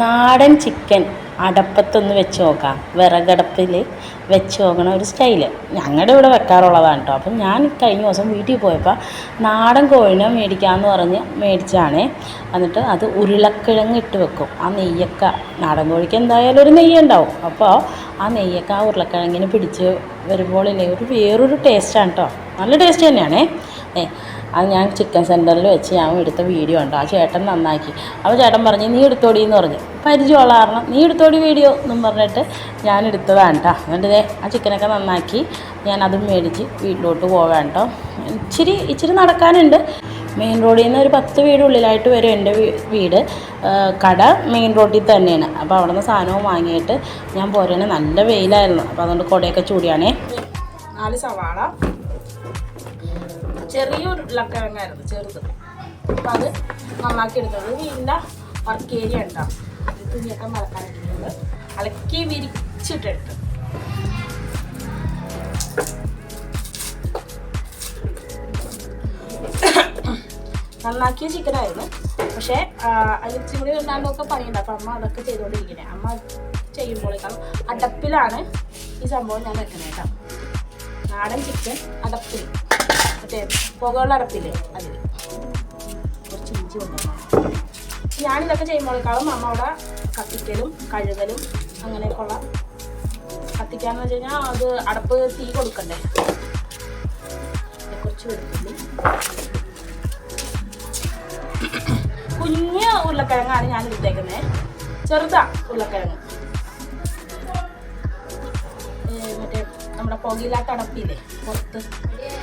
നാടൻ ചിക്കൻ അടപ്പത്തൊന്ന് വെച്ച് നോക്കാം. വിറകടപ്പിൽ വെച്ച് നോക്കണ ഒരു സ്റ്റൈൽ. ഞങ്ങളുടെ ഇവിടെ വെക്കാറുള്ളതാണ് കേട്ടോ അപ്പം ഞാൻ കഴിഞ്ഞ ദിവസം വീട്ടിൽ പോയപ്പോൾ നാടൻ കോഴിനെ മേടിക്കാമെന്ന് പറഞ്ഞ് മേടിച്ചാണേ. എന്നിട്ട് അത് ഉരുളക്കിഴങ്ങ് ഇട്ട് വെക്കും. ആ നെയ്യൊക്കെ നാടൻ കോഴിക്ക് എന്തായാലും ഒരു നെയ്യ് ഉണ്ടാവും. അപ്പോൾ ആ നെയ്യൊക്കെ ആ ഉരുളക്കിഴങ്ങിന് പിടിച്ച് വരുമ്പോഴില്ലേ ഒരു വേറൊരു ടേസ്റ്റാണ് കേട്ടോ നല്ല ടേസ്റ്റ് തന്നെയാണേ. ഏ അത് ഞാൻ ചിക്കൻ സെന്ററിൽ വെച്ച് ഞാൻ എടുത്ത വീഡിയോ ഉണ്ട് ആ ചേട്ടൻ നന്നാക്കി. അപ്പോൾ ചേട്ടൻ പറഞ്ഞു നീ എടുത്തോടി എന്ന് പറഞ്ഞു. പരിചയമുള്ള കാരണം നീ എടുത്തോടി വീഡിയോ എന്നും പറഞ്ഞിട്ട് ഞാൻ എടുത്തതാണ് കേട്ടോ എന്നിട്ട് ഇതേ ആ ചിക്കനൊക്കെ നന്നാക്കി ഞാൻ അതും മേടിച്ച് വീട്ടിലോട്ട് പോകാൻ കേട്ടോ ഇച്ചിരി ഇച്ചിരി നടക്കാനുണ്ട്. മെയിൻ റോഡിൽ നിന്ന് ഒരു പത്ത് വീട് ഉള്ളിലായിട്ട് വരും എന്റെ വീട്. കട മെയിൻ റോഡിൽ തന്നെയാണ്. അപ്പോൾ അവിടെ നിന്ന് സാധനവും വാങ്ങിയിട്ട് ഞാൻ പോരണേ നല്ല വെയിലായിരുന്നു. അപ്പോൾ അതുകൊണ്ട് കുടയൊക്കെ ചൂടിയാണേ. നാല് സവാള. ചെറിയൊരു ഉരുളക്കിഴങ്ങായിരുന്നു ചെറുത്. അപ്പോൾ അത് നന്നാക്കി എടുത്തത്. വീടിന്റെ വർക്ക് ഏരിയ ഉണ്ടാവും തുണിയൊക്കെ മലക്കാനിട്ടിട്ടുണ്ട് അലക്കി വിരിച്ചിട്ടെടുത്ത് നന്നാക്കിയ ചിക്കനായിരുന്നു. പക്ഷേ അതിൽ കൂടി ഉണ്ടാണ്ടൊക്കെ പണിയുണ്ട് അപ്പം അമ്മ അതൊക്കെ ചെയ്തുകൊണ്ടിരിക്കണേ അമ്മ ചെയ്യുമ്പോഴേക്കാളും അടപ്പിലാണ് ഈ സംഭവം ഞാൻ വെക്കണേ കേട്ടോ. നാടൻ ചിക്കൻ അടപ്പിൽ മറ്റേ പുകയുള്ള അടപ്പില്ലേ അതിൽ കുറച്ച് ഇഞ്ചി കൊണ്ടുവരണം. ഞാനിതൊക്കെ ചെയ്യുമ്പോഴേക്കാളും അമ്മ അവിടെ കത്തിക്കലും കഴുകലും അങ്ങനെയൊക്കെയുള്ള കത്തിക്കാന്ന് വെച്ച് കഴിഞ്ഞാൽ അത് അടപ്പ് തീ കൊടുക്കണ്ടേ? കുറച്ച് വെളുത്തുള്ളി. കുഞ്ഞ് ഉരുളക്കിഴങ്ങാണ് ഞാൻ എടുത്തേക്കുന്നത് ചെറുതാ ഉരുളക്കിഴങ്ങ്. മറ്റേ നമ്മുടെ പുകയില്ലാത്ത അടപ്പില്ലേ? പുറത്ത്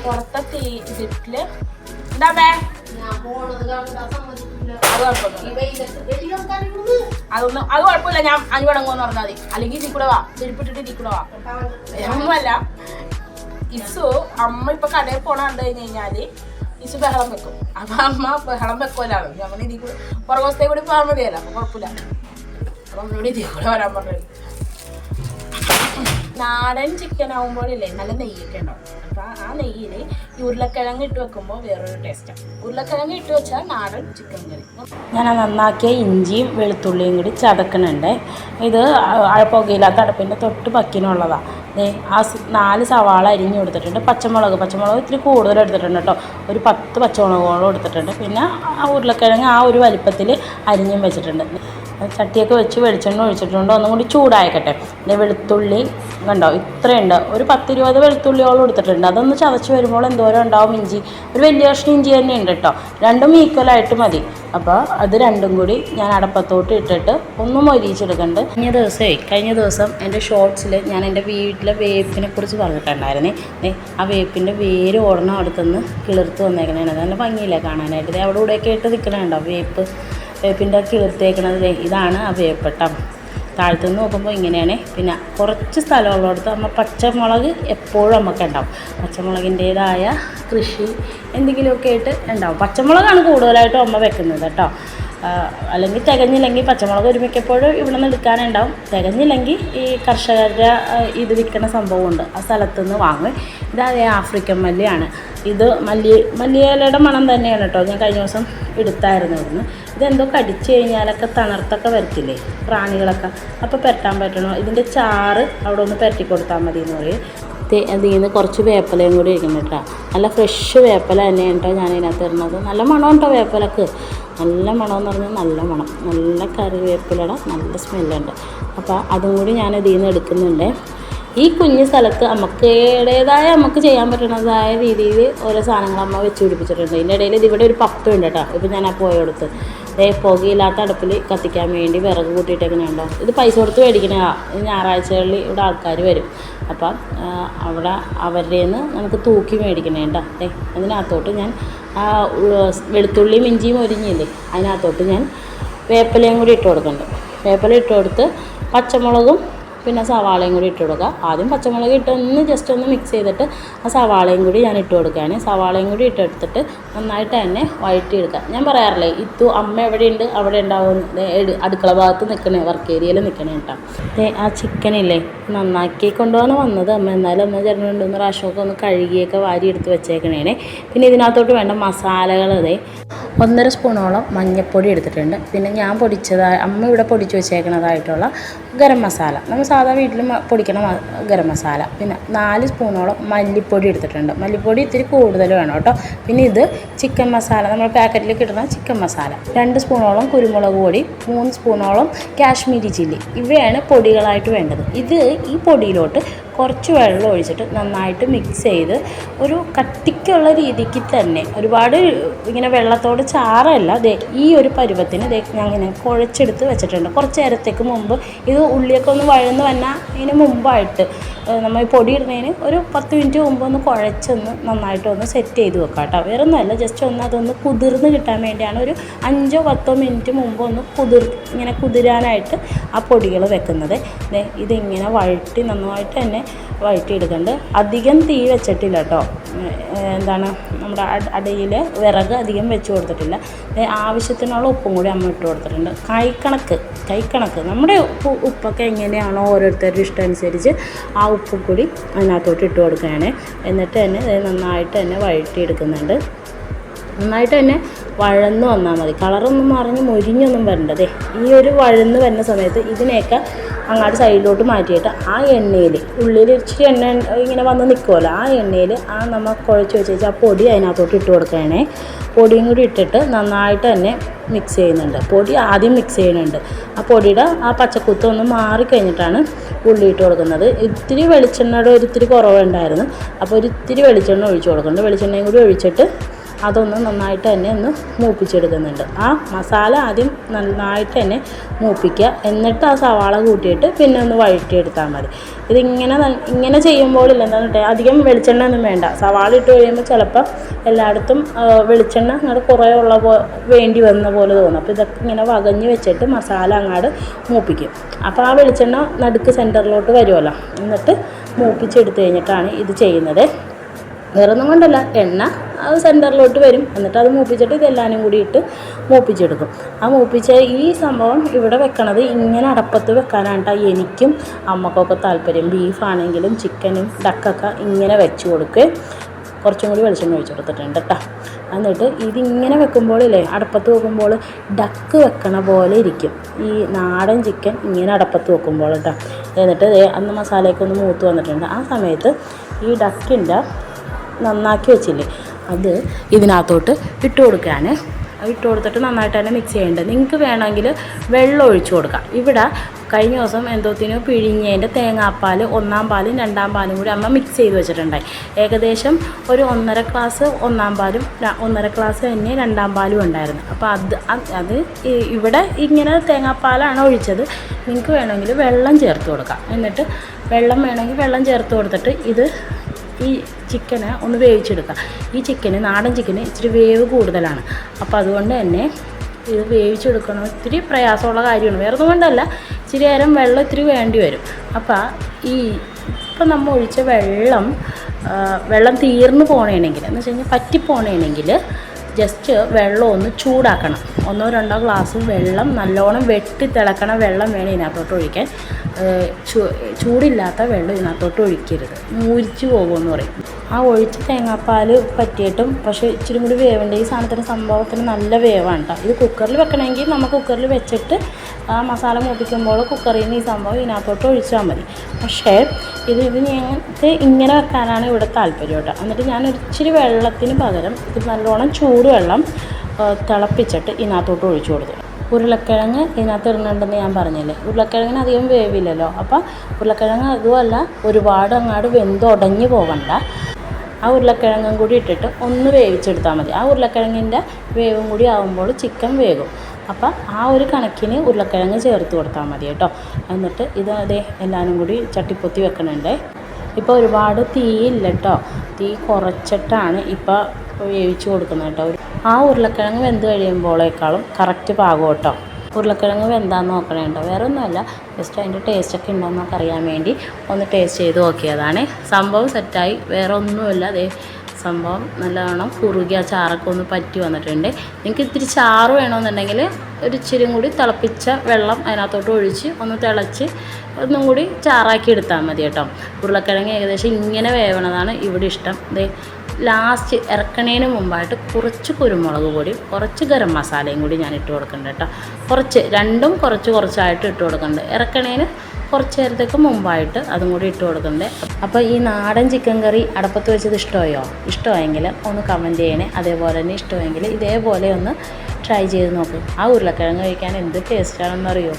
പുറത്തെ തീ ഇതിട്ടിൽ. കുഴപ്പമൊന്നുമില്ല അതൊന്നും അത് കുഴപ്പമില്ല. ഞാൻ അഞ്ചു മടങ്ങുമെന്ന് പറഞ്ഞാൽ മതി. അല്ലെങ്കിൽ ഇതിൽ കൂടെ വാ. തിരുപ്പിട്ടിട്ട് ഇതിൽ കൂടെ വാ. ഒന്നുമല്ല ഇസു അമ്മ ഇപ്പൊ കടയിൽ പോണ കണ്ടു കഴിഞ്ഞു കഴിഞ്ഞാൽ ഇസു ബഹളം വെക്കും. അപ്പൊ അമ്മ ബഹളം വെക്കലാണ് ഞമ്മൾ ഇതിൽ കൂടെ പുറകോസത്തെ കൂടി പോകാൻ മതിയല്ലോ. അപ്പൊ കുഴപ്പമില്ല. അപ്പൊ അമ്മയോട് ഇതിൽ കൂടെ വരാൻ പറഞ്ഞു. നാടൻ ചിക്കൻ ആകുമ്പോഴില്ലേ നല്ല നെയ്യൊക്കെ ഉണ്ടാവും. അപ്പൊ ആ നെയ്യിൽ ഈ ഉരുളക്കിഴങ്ങ് ഇട്ട് വെക്കുമ്പോൾ വേറൊരു ടേസ്റ്റാണ് ഉരുളക്കിഴങ്ങ് ഇട്ട് വെച്ചാൽ നാടൻ ചിക്കൻ കറി. ഞാൻ നന്നാക്കിയ ഇഞ്ചിയും വെളുത്തുള്ളിയും കൂടി ചതക്കണുണ്ട്. ഇത് പുകയില്ലാത്ത അടുപ്പിന്റെ തൊട്ട് പക്കിനുള്ളതാണ് ആ നാല് സവാള അരിഞ്ഞു കൊടുത്തിട്ടുണ്ട്. പച്ചമുളക് പച്ചമുളക് ഇത്തിരി കൂടുതൽ എടുത്തിട്ടുണ്ട് കേട്ടോ. ഒരു പത്ത് പച്ചമുളകോളം എടുത്തിട്ടുണ്ട്. പിന്നെ ആ ഉരുളക്കിഴങ്ങ് ആ ഒരു വലിപ്പത്തിൽ അരിഞ്ഞും വെച്ചിട്ടുണ്ട്. ചട്ടിയൊക്കെ വെച്ച് വെളിച്ചെണ്ണ ഒഴിച്ചിട്ടുണ്ട്. ഒന്നും കൂടി ചൂടായിക്കട്ടെ. പിന്നെ വെളുത്തുള്ളി കണ്ടോ? ഇത്രയുണ്ട്. ഒരു പത്തിരുപത് വെളുത്തുള്ളിയോളം എടുത്തിട്ടുണ്ട്. അതൊന്ന് ചതച്ച് വരുമ്പോൾ എന്തോരം ഉണ്ടാവും ഇഞ്ചി? ഒരു വലിയ കഷ്ണം ഇഞ്ചി തന്നെ ഉണ്ട് കേട്ടോ. രണ്ടും ഈക്വലായിട്ട് മതി. അപ്പോൾ അത് രണ്ടും കൂടി ഞാൻ അടപ്പത്തോട്ട് ഇട്ടിട്ട് ഒന്ന് മൊരിയിച്ചെടുക്കുന്നുണ്ട് കഴിഞ്ഞ ദിവസമേ കഴിഞ്ഞ ദിവസം എന്റെ ഷോർട്സിൽ ഞാൻ എന്റെ വീട്ടിലെ വേപ്പിനെ കുറിച്ച് പറഞ്ഞിട്ടുണ്ടായിരുന്നേ. ആ വേപ്പിന്റെ വേര് ഓടണം അടുത്തുനിന്ന് കിളിർത്ത് വന്നേക്കണേ നല്ല ഭംഗിയില്ല കാണാനായിട്ട്. അവിടെ ഇവിടെയൊക്കെ ഇട്ട് നിൽക്കണുണ്ടോ വേപ്പ്? വേപ്പിന്റെ കിളിർത്തേക്കണത് ദേ ഇതാണ് ആ വേപ്പട്ടം. താഴത്തുനിന്ന് നോക്കുമ്പോൾ ഇങ്ങനെയാണ്. പിന്നെ കുറച്ച് സ്ഥലമുള്ളിടത്ത് നമ്മൾ പച്ചമുളക് എപ്പോഴും നമുക്ക് ഉണ്ടാവും പച്ചമുളകിന്റേതായ കൃഷി എന്തെങ്കിലുമൊക്കെ ആയിട്ട് ഉണ്ടാവും പച്ചമുളകാണ് കൂടുതലായിട്ടും അമ്മ വെക്കുന്നത് കേട്ടോ. അല്ലെങ്കിൽ തികഞ്ഞില്ലെങ്കിൽ പച്ചമുളക് ഒരുമിക്കപ്പോഴും ഇവിടെ നിന്ന് എടുക്കാനുണ്ടാവും. തികഞ്ഞില്ലെങ്കിൽ ഈ കർഷകരുടെ ഇത് വിൽക്കുന്ന സംഭവമുണ്ട്. ആ സ്ഥലത്തു നിന്ന് വാങ്ങും ഇതായ ആഫ്രിക്കൻ മല്ലിയാണ്. ഇത് മല്ലി മല്ലിയിലയുടെ മണം തന്നെയാണ് കേട്ടോ. ഞാൻ കഴിഞ്ഞ ദിവസം എടുത്തായിരുന്നു ഇവിടുന്ന്. ഇതെന്തോ കടിച്ചു കഴിഞ്ഞാലൊക്കെ തണർത്തൊക്കെ വരത്തില്ലേ? പ്രാണികളൊക്കെ. അപ്പോൾ പെരട്ടാൻ പറ്റണോ? ഇതിന്റെ ചാറ് അവിടെ ഒന്ന് പെരട്ടി കൊടുത്താൽ മതി എന്ന് പറയും. അതിൽ നിന്ന് കുറച്ച് വേപ്പലയും കൂടി ഇരിക്കുന്നു കേട്ടോ. നല്ല ഫ്രഷ് വേപ്പല തന്നെയാണ് കേട്ടോ ഞാൻ ഇതിനകത്ത് ഇടുന്നത്. നല്ല മണം കേട്ടോ വേപ്പലക്ക്. നല്ല മണമെന്ന് പറഞ്ഞാൽ നല്ല മണം. നല്ല കറിവേപ്പിലയുടെ നല്ല സ്മെല്ലുണ്ട് അപ്പോൾ അതും കൂടി ഞാൻ ഇതിൽ നിന്ന് എടുക്കുന്നുണ്ട്. ഈ കുഞ്ഞു സ്ഥലത്ത് നമുക്കേടേതായ നമുക്ക് ചെയ്യാൻ പറ്റുന്നതായ രീതിയിൽ ഓരോ സാധനങ്ങൾ അമ്മ വെച്ച് പിടിപ്പിച്ചിട്ടുണ്ട്. ഇതിന്റെ ഇടയിൽ ഇതിവിടെ ഒരു പപ്പ ഉണ്ട് കേട്ടോ. ഇപ്പം ഞാൻ ആ പോയെടുത്ത് ഏ പുകയില്ലാത്ത അടുപ്പിൽ കത്തിക്കാൻ വേണ്ടി വിറക് കൂട്ടിയിട്ടൊക്കെ ഉണ്ടോ? ഇത് പൈസ കൊടുത്ത് മേടിക്കണേ ഞായറാഴ്ചകളിൽ ഇവിടെ ആൾക്കാർ വരും. അപ്പം അവിടെ അവരുടെ നിന്ന് നമുക്ക് തൂക്കി മേടിക്കണേ കേട്ടോ. അതെ അതിനകത്തോട്ട് ഞാൻ ആ വെളുത്തുള്ളിയും ഇഞ്ചിയും ഒരിഞ്ഞില്ലേ അതിനകത്തോട്ട് ഞാൻ വേപ്പിലയും കൂടി ഇട്ട് കൊടുക്കുന്നുണ്ട്. വേപ്പില ഇട്ട് കൊടുത്ത് പച്ചമുളകും പിന്നെ സവാളയും കൂടി ഇട്ട് കൊടുക്കുക. ആദ്യം പച്ചമുളക് ഇട്ട് ഒന്ന് ജസ്റ്റ് ഒന്ന് മിക്സ് ചെയ്തിട്ട് ആ സവാളയും കൂടി ഞാൻ ഇട്ട് കൊടുക്കുകയാണ്. സവാളയും കൂടി ഇട്ടെടുത്തിട്ട് നന്നായിട്ട് തന്നെ വഴറ്റിയെടുക്കുക. ഞാൻ പറയാറില്ലേ ഇത്തു അമ്മ എവിടെയുണ്ട്? അവിടെ ഉണ്ടാവും. അടുക്കള ഭാഗത്ത് നിൽക്കണേ വർക്ക് ഏരിയയിൽ നിൽക്കണേ കേട്ടോ. ആ ചിക്കനില്ലേ നന്നാക്കി കൊണ്ടുപോകാൻ വന്നത് അമ്മ. എന്നാലും അമ്മ ചേട്ടൻ രണ്ടു പ്രാവശ്യമൊക്കെ ഒന്ന് കഴുകിയൊക്കെ വാരി എടുത്ത് വെച്ചേക്കണേനെ. പിന്നെ ഇതിനകത്തോട്ട് വേണ്ട മസാലകൾ ഇതേ ഒന്നര സ്പൂണോളം മഞ്ഞൾപ്പൊടി എടുത്തിട്ടുണ്ട്. പിന്നെ ഞാൻ പൊടിച്ചതായ അമ്മ ഇവിടെ പൊടിച്ച് വെച്ചേക്കുന്നതായിട്ടുള്ള ഗരം മസാല. നമ്മൾ സാധാ വീട്ടിൽ പൊടിക്കണ ഗരം മസാല. പിന്നെ നാല് സ്പൂണോളം മല്ലിപ്പൊടി എടുത്തിട്ടുണ്ട്. മല്ലിപ്പൊടി ഇത്തിരി കൂടുതൽ വേണം കേട്ടോ. പിന്നെ ഇത് ചിക്കൻ മസാല നമ്മൾ പാക്കറ്റിൽ കിട്ടുന്ന ചിക്കൻ മസാല. രണ്ട് സ്പൂണോളം കുരുമുളക് പൊടി മൂന്ന് സ്പൂണോളം കാശ്മീരി ചില്ലി. ഇവയാണ് പൊടികളായിട്ട് വേണ്ടത്. ഇത് ഈ പൊടിയിലോട്ട് കുറച്ച് വെള്ളം ഒഴിച്ചിട്ട് നന്നായിട്ട് മിക്സ് ചെയ്ത് ഒരു കട്ടിക്കുള്ള രീതിക്ക് തന്നെ ഒരുപാട് ഇങ്ങനെ വെള്ളത്തോട് ചാറല്ല. ഈ ഒരു പരുവത്തിന് ഞാൻ ഇങ്ങനെ കുഴച്ചെടുത്ത് വെച്ചിട്ടുണ്ട്. കുറച്ച് നേരത്തേക്ക് മുമ്പ് ഇത് ഉള്ളിയൊക്കെ ഒന്ന് വഴന്ന് വന്നാൽ ഇതിന് മുമ്പായിട്ട് നമ്മൾ പൊടി ഇടുന്നതിന് ഒരു പത്ത് മിനിറ്റ് മുമ്പ് ഒന്ന് കുഴച്ചൊന്ന് നന്നായിട്ട് ഒന്ന് സെറ്റ് ചെയ്ത് വെക്കാം കേട്ടോ. വേറെ ഒന്നുമല്ല ജസ്റ്റ് ഒന്ന് അതൊന്ന് കുതിർന്ന് കിട്ടാൻ വേണ്ടിയാണ് ഒരു അഞ്ചോ പത്തോ മിനിറ്റ് മുമ്പ് ഒന്ന് കുതിർ ഇങ്ങനെ കുതിരാനായിട്ട് ആ പൊടികൾ വെക്കുന്നത്. ഇതിങ്ങനെ വഴട്ടി നന്നായിട്ട് തന്നെ വഴറ്റിയെടുക്കുന്നുണ്ട് അധികം തീ വെച്ചിട്ടില്ല കേട്ടോ എന്താണ് നമ്മുടെ അടയിൽ വിറക് അധികം വെച്ച് കൊടുത്തിട്ടില്ല. ആവശ്യത്തിനുള്ള ഉപ്പും കൂടി അമ്മ ഇട്ട് കൊടുത്തിട്ടുണ്ട്. കൈക്കണക്ക് കൈക്കണക്ക്. നമ്മുടെ ഉപ്പ് ഉപ്പൊക്കെ എങ്ങനെയാണോ ഓരോരുത്തരുടെ ഇഷ്ടം അനുസരിച്ച് ആ ഉപ്പ് കൂടി അതിനകത്തോട്ട് ഇട്ട് കൊടുക്കുകയാണ്. എന്നിട്ട് തന്നെ നന്നായിട്ട് തന്നെ വഴറ്റിയെടുക്കുന്നുണ്ട്. നന്നായിട്ട് തന്നെ വഴന്ന് വന്നാൽ മതി. കളറൊന്നും മറിഞ്ഞ് മൊരിഞ്ഞൊന്നും വരണ്ടതേ ഈ ഒരു വഴന്ന് വരുന്ന സമയത്ത് ഇതിനെയൊക്കെ അങ്ങോട്ട് സൈഡിലോട്ട് മാറ്റിയിട്ട് ആ എണ്ണയിൽ ഉള്ളിൽ ഇച്ചിരി എണ്ണ ഇങ്ങനെ വന്ന് നിൽക്കുമല്ലോ ആ എണ്ണയിൽ ആ നമ്മൾ കുഴച്ച് വെച്ച് ആ പൊടി അതിനകത്തോട്ട് ഇട്ട് കൊടുക്കുകയാണേ. പൊടിയും കൂടി ഇട്ടിട്ട് നന്നായിട്ട് തന്നെ മിക്സ് ചെയ്യുന്നുണ്ട്. പൊടി ആദ്യം മിക്സ് ചെയ്യുന്നുണ്ട്. ആ പൊടിയുടെ ആ പച്ചക്കുത്ത് ഒന്ന് മാറിക്കഴിഞ്ഞിട്ടാണ് ഉള്ളി ഇട്ട് കൊടുക്കുന്നത്. ഇത്തിരി വെളിച്ചെണ്ണയുടെ ഒരു ഇത്തിരി കുറവുണ്ടായിരുന്നു. അപ്പോൾ ഒരു ഇത്തിരി വെളിച്ചെണ്ണ ഒഴിച്ച് കൊടുക്കുന്നുണ്ട്. വെളിച്ചെണ്ണയും കൂടി ഒഴിച്ചിട്ട് അതൊന്ന് നന്നായിട്ട് തന്നെ ഒന്ന് മൂപ്പിച്ചെടുക്കുന്നുണ്ട്. ആ മസാല ആദ്യം നന്നായിട്ട് തന്നെ മൂപ്പിക്കുക. എന്നിട്ട് ആ സവാള കൂട്ടിയിട്ട് പിന്നെ ഒന്ന് വഴറ്റിയെടുത്താൽ മതി. ഇതിങ്ങനെ ഇങ്ങനെ ചെയ്യുമ്പോൾ ഇല്ല എന്താണെന്ന് വെച്ചാൽ അധികം വെളിച്ചെണ്ണ ഒന്നും വേണ്ട. സവാള ഇട്ട് കഴിയുമ്പോൾ ചിലപ്പം എല്ലായിടത്തും വെളിച്ചെണ്ണ അങ്ങോട്ട് കുറേ ഉള്ള പോ വേണ്ടി വന്ന പോലെ തോന്നും. അപ്പോൾ ഇതൊക്കെ ഇങ്ങനെ വകഞ്ഞ് വെച്ചിട്ട് മസാല അങ്ങോട്ട് മൂപ്പിക്കും. അപ്പോൾ ആ വെളിച്ചെണ്ണ നടുക്ക് സെന്ററിലോട്ട് വരുമല്ലോ എന്നിട്ട് മൂപ്പിച്ചെടുത്ത് കഴിഞ്ഞിട്ടാണ് ഇത് ചെയ്യുന്നത്. വേറൊന്നും കൊണ്ടല്ല. എണ്ണ അത് സെന്ററിലോട്ട് വരും. എന്നിട്ട് അത് മൂപ്പിച്ചിട്ട് ഇതെല്ലാനും കൂടി ഇട്ട് മൂപ്പിച്ചെടുക്കും. ആ മൂപ്പിച്ച ഈ സംഭവം ഇവിടെ വെക്കണത് ഇങ്ങനെ അടപ്പത്ത് വെക്കാനായിട്ടാ ട്ടോ എനിക്കും അമ്മക്കൊക്കെ താല്പര്യം. ബീഫാണെങ്കിലും ചിക്കനും ഡക്കൊക്കെ ഇങ്ങനെ വെച്ച് കൊടുക്കുക കുറച്ചും കൂടി വെളിച്ചെണ്ണ ഒഴിച്ചു കൊടുത്തിട്ടുണ്ട് കേട്ടോ എന്നിട്ട് ഇതിങ്ങനെ വെക്കുമ്പോഴില്ലേ അടപ്പത്ത് വെക്കുമ്പോൾ ഡക്ക് വെക്കണ പോലെ ഇരിക്കും. ഈ നാടൻ ചിക്കൻ ഇങ്ങനെ അടപ്പത്ത് വെക്കുമ്പോൾ കേട്ടോ എന്നിട്ട് അന്ന് മസാലയൊക്കെ ഒന്ന് മൂത്ത് വന്നിട്ടുണ്ട്. ആ സമയത്ത് ഈ ഡക്കിന്റെ നന്നാക്കി വെച്ചില്ലേ? അത് ഇതിനകത്തോട്ട് ഇട്ട് കൊടുക്കുകയാണ്. ഇട്ട് കൊടുത്തിട്ട് നന്നായിട്ട് തന്നെ മിക്സ് ചെയ്യേണ്ടത് നിങ്ങൾക്ക് വേണമെങ്കിൽ വെള്ളം ഒഴിച്ചു കൊടുക്കാം. ഇവിടെ കഴിഞ്ഞ ദിവസം എന്തോത്തിനോ പിഴിഞ്ഞതിന്റെ തേങ്ങാപ്പാൽ ഒന്നാം പാലും രണ്ടാം പാലും കൂടി അമ്മ മിക്സ് ചെയ്ത് വെച്ചിട്ടുണ്ടായി. ഏകദേശം ഒരു ഒന്നര ക്ലാസ് ഒന്നാം പാലും ഒന്നര ക്ലാസ് തന്നെ രണ്ടാം പാലും ഉണ്ടായിരുന്നു. അപ്പോൾ അത് അത് ഇവിടെ ഇങ്ങനെ തേങ്ങാപ്പാലാണ് ഒഴിച്ചത്. നിങ്ങൾക്ക് വേണമെങ്കിൽ വെള്ളം ചേർത്ത് കൊടുക്കാം. എന്നിട്ട് വെള്ളം വേണമെങ്കിൽ വെള്ളം ചേർത്ത് കൊടുത്തിട്ട് ഇത് ഈ ചിക്കന് ഒന്ന് വേവിച്ചെടുക്കാം. ഈ ചിക്കന് നാടൻ ചിക്കന് ഇച്ചിരി വേവ് കൂടുതലാണ്. അപ്പോൾ അതുകൊണ്ട് തന്നെ ഇത് വേവിച്ചെടുക്കണം. ഇത്തിരി പ്രയാസമുള്ള കാര്യമാണ്. വേറെ കൊണ്ടല്ല. ഇച്ചിരി നേരം വെള്ളം ഇത്തിരി വേണ്ടി വരും. അപ്പോൾ ഈ ഇപ്പം നമ്മൾ ഒഴിച്ച വെള്ളം വെള്ളം തീർന്നു പോകണമെങ്കിൽ എന്ന് വെച്ച് കഴിഞ്ഞാൽ പറ്റിപ്പോകണമെങ്കിൽ ജസ്റ്റ് വെള്ളം ഒന്ന് ചൂടാക്കണം. ഒന്നോ രണ്ടോ ഗ്ലാസ് വെള്ളം നല്ലോണം വെട്ടി തിളക്കണ വെള്ളം വേണം ഇതിനകത്തോട്ട് ഒഴിക്കാൻ. ചൂടില്ലാത്ത വെള്ളം ഇതിനകത്തോട്ട് ഒഴിക്കരുത്. മൂരിച്ച് പോകുമെന്ന് പറയും. ആ ഒഴിച്ച തേങ്ങാപ്പാൽ പറ്റിയിട്ടും പക്ഷേ ഇച്ചിരി കൂടി വേവുണ്ട് ഈ സാധനത്തിന് സംഭവത്തിന് നല്ല വേവാണ് കേട്ടോ ഇത് കുക്കറിൽ വെക്കണമെങ്കിൽ നമുക്ക് കുക്കറിൽ വെച്ചിട്ട് ആ മസാല മൂപ്പിക്കുമ്പോൾ കുക്കറിൽ നിന്ന് ഈ സംഭവം ഇതിനകത്തോട്ട് ഒഴിച്ചാൽ മതി. പക്ഷേ ഇത് ഇത് ഞങ്ങൾക്ക് ഇങ്ങനെ വെക്കാനാണ് ഇവിടെ താല്പര്യം കേട്ടോ എന്നിട്ട് ഞാൻ ഒരിച്ചിരി വെള്ളത്തിന് പകരം ഇത് നല്ലോണം ചൂടുവെള്ളം തിളപ്പിച്ചിട്ട് ഇതിനകത്തോട്ട് ഒഴിച്ചു കൊടുത്തു. ഉരുളക്കിഴങ്ങ് ഇതിനകത്ത് ഇടുന്നുണ്ടെന്ന് ഞാൻ പറഞ്ഞില്ലേ? ഉരുളക്കിഴങ്ങിന് അധികം വേവില്ലല്ലോ. അപ്പോൾ ഉരുളക്കിഴങ്ങ് അതുമല്ല ഒരുപാട് അങ്ങാട് വെന്തുടഞ്ഞു പോകണ്ട ആ ഉരുളക്കിഴങ്ങും കൂടി ഇട്ടിട്ട് ഒന്ന് വേവിച്ചെടുത്താൽ മതി. ആ ഉരുളക്കിഴങ്ങിന്റെ വേവും കൂടി ആകുമ്പോൾ ചിക്കൻ വേകും. അപ്പം ആ ഒരു കണക്കിന് ഉരുളക്കിഴങ്ങ് ചേർത്ത് കൊടുത്താൽ മതി കേട്ടോ. എന്നിട്ട് ഇത് അതേ എല്ലാവരും കൂടി ചട്ടിപ്പൊത്തി വെക്കണുണ്ട്. ഇപ്പോൾ ഒരുപാട് തീയില്ല കേട്ടോ. തീ കുറച്ചിട്ടാണ് ഇപ്പോൾ വേവിച്ച് കൊടുക്കുന്നത് കേട്ടോ. ആ ഉരുളക്കിഴങ്ങ് വെന്ത് കഴിയുമ്പോഴേക്കാളും കറക്റ്റ് പാകം കേട്ടോ. ഉരുളക്കിഴങ്ങ് വെന്താന്ന് നോക്കണേ കേട്ടോ. വേറെ ഒന്നുമല്ല ജസ്റ്റ് അതിന്റെ ടേസ്റ്റൊക്കെ ഉണ്ടോയെന്നൊക്കെ അറിയാൻ വേണ്ടി ഒന്ന് ടേസ്റ്റ് ചെയ്ത് നോക്കിയതാണ്. സംഭവം സെറ്റായി വേറെ ഒന്നുമില്ല അതേ സംഭവം നല്ലവണ്ണം കുറുകി ആ ചാറൊക്കെ ഒന്ന് പറ്റി വന്നിട്ടുണ്ട്. നിങ്ങൾക്ക് ഇത്തിരി ചാറ് വേണമെന്നുണ്ടെങ്കിൽ ഒരു ഇച്ചിരി കൂടി തിളപ്പിച്ച വെള്ളം അതിനകത്തോട്ട് ഒഴിച്ച് ഒന്ന് തിളച്ച് ഒന്നും കൂടി ചാറാക്കി എടുത്താൽ മതി കേട്ടോ. ഉരുളക്കിഴങ്ങ് ഏകദേശം ഇങ്ങനെ വേവണതാണ് ഇവിടെ ഇഷ്ടം. ദേ ലാസ്റ്റ് ഇറക്കണേന് മുമ്പായിട്ട് കുറച്ച് കുരുമുളക് പൊടി കുറച്ച് ഗരം മസാലയും കൂടി ഞാൻ ഇട്ട് കൊടുക്കുന്നുണ്ട് കേട്ടോ കുറച്ച് രണ്ടും കുറച്ച് കുറച്ചായിട്ട് ഇട്ട് കൊടുക്കുന്നുണ്ട് ഇറക്കണേന് കുറച്ച് നേരത്തേക്ക് മുമ്പായിട്ട് അതും കൂടി ഇട്ട് കൊടുക്കണ്ടേ. അപ്പോൾ ഈ നാടൻ ചിക്കൻ കറി അടപ്പത്ത് വെച്ചത് ഇഷ്ടമായോ? ഇഷ്ടമായെങ്കിൽ ഒന്ന് കമന്റ് ചെയ്യണേ. അതേപോലെ തന്നെ ഇഷ്ടമായെങ്കിൽ ഇതേപോലെ ഒന്ന് ട്രൈ ചെയ്ത് നോക്കും. ആ ഉരുളക്കിഴങ്ങ് കഴിക്കാൻ എന്ത് ടേസ്റ്റാണെന്നറിയോ